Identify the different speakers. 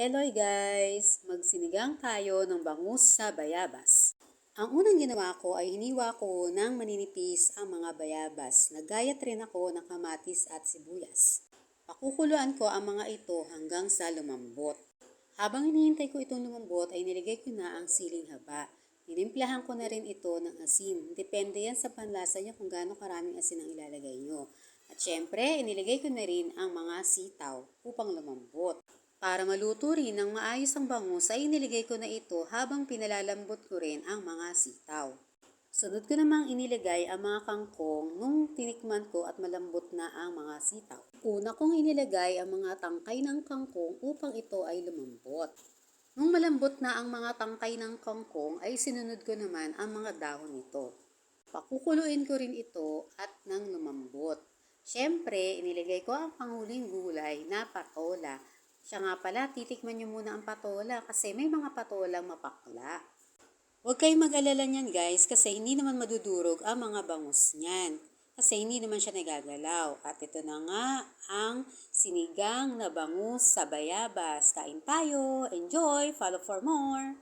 Speaker 1: Hello guys! Magsinigang tayo ng bangus sa bayabas. Ang unang ginawa ko ay hiniwa ko ng maninipis ang mga bayabas. Nagayat rin ako ng kamatis at sibuyas. Pakukuluan ko ang mga ito hanggang sa lumambot. Habang hinihintay ko itong lumambot ay nilagay ko na ang siling haba. Tinimplahan ko na rin ito ng asin. Depende yan sa panlasa niyo kung gaano karaming asin ang ilalagay nyo. At syempre, inilagay ko na rin ang mga sitaw upang lumambot. Para maluto rin ng maayos ang bangus ay inilagay ko na ito habang pinalalambot ko rin ang mga sitaw. Sunod ko namang inilagay ang mga kangkong nung tinikman ko at malambot na ang mga sitaw. Una kong inilagay ang mga tangkay ng kangkong upang ito ay lumambot. Nung malambot na ang mga tangkay ng kangkong ay sinunod ko naman ang mga dahon nito. Pakukuluin ko rin ito at nang lumambot. Siyempre, inilagay ko ang panguling gulay na patola. Siya nga pala, titikman nyo muna ang patola kasi may mga patolang mapakla. Huwag kayong mag-alala niyan guys kasi hindi naman madudurog ang mga bangus niyan. Kasi hindi naman siya nagagalaw. At ito na nga ang sinigang na bangus sa bayabas. Kain tayo. Enjoy! Follow for more!